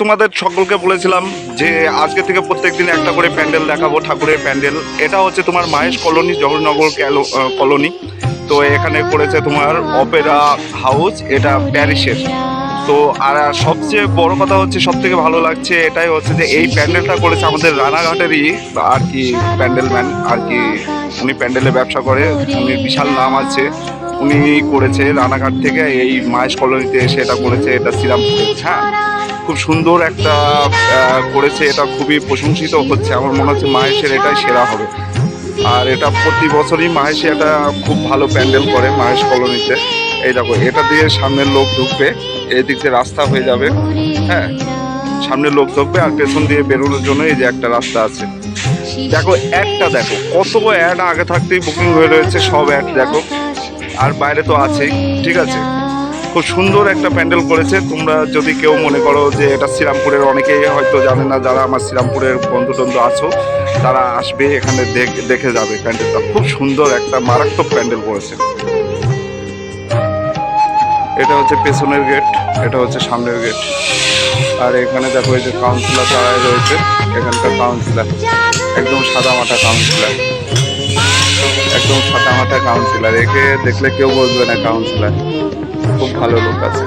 তোমাদের সকলকে বলেছিলাম যে আজকে থেকে প্রত্যেকদিন একটা করে প্যান্ডেল দেখাবো, ঠাকুরের প্যান্ডেল। এটা হচ্ছে তোমার মাহেশ কলোনি জগন্নগর কলোনি। তো এখানে করেছে তোমার অপেরা হাউস, এটা প্যারিসের। তো আর সবচেয়ে বড় কথা হচ্ছে সব থেকে ভালো লাগছে এটাই হচ্ছে যে এই প্যান্ডেলটা করেছে আমাদের রানাঘাটেরই আর কি প্যান্ডেল ম্যান আর কি উনি প্যান্ডেলে ব্যবসা করে, উনি বিশাল নাম আছে। উনি করেছে রানাঘাট থেকে, এই মাহেশ কলোনিতে এসে এটা করেছে, এটা শ্রীরামপুরে। হ্যাঁ খুব সুন্দর একটা করেছে, এটা খুবই প্রশংসিত হচ্ছে। আমার মনে হচ্ছে মাহেশের এটাই সেরা হবে। আর এটা প্রতি বছরই মাহেশে এটা খুব ভালো প্যান্ডেল করে মাহেশ কলোনিতে। এই দেখো, এটা দিয়ে সামনের লোক ঢুকবে এই দিক দিয়ে রাস্তা হয়ে যাবে। হ্যাঁ সামনে লোক ঢুকবে আর পেছন দিয়ে বেরোনোর জন্য এই যে একটা রাস্তা আছে। দেখো, একটা দেখো, কত অ্যাড আগে থাকতেই বুকিং হয়ে রয়েছে, সব অ্যাড দেখো। আর বাইরে তো আছেই ঠিক আছে। খুব সুন্দর একটা প্যান্ডেল করেছে। তোমরা যদি কেউ মনে করো যে এটা শ্রীরামপুরের, অনেকেই হয়তো জানে না, যারা আমার শ্রীরামপুরের বন্ধু টন্ধু আছো, তারা আসবে, এখানে দেখ- যাবে প্যান্ডেলটা। খুব সুন্দর একটা মারাত্মক প্যান্ডেল করেছে। এটা হচ্ছে পেছনের গেট, এটা হচ্ছে সামনের গেট। আর এখানে দেখো এই যে কাউন্সিলার দাঁড়ায় রয়েছে, এখানকার কাউন্সিলার, একদম সাদা মাটা কাউন্সিলর। একদম সাদা মাটা কাউন্সিলার একে দেখলে কেউ বলবে না কাউন্সিলার খুব ভালো লোক আছে।